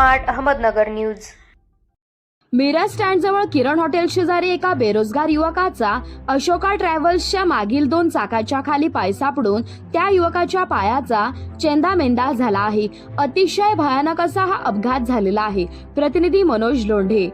Smart Ahmednagar news. Miraj स्टँडजवळ Kiran hotel शेजारी एका बेरोजगार युवकाचा अशोका ट्रॅव्हल्सच्या मागील दोन चाकाच्या खाली पाय सापडून त्या युवकाच्या पायाचा चेंदामेंदा झाला आहे. अतिशय भयानक असा हा अपघात झालेला आहे. प्रतिनिधी मनोज लोंढे.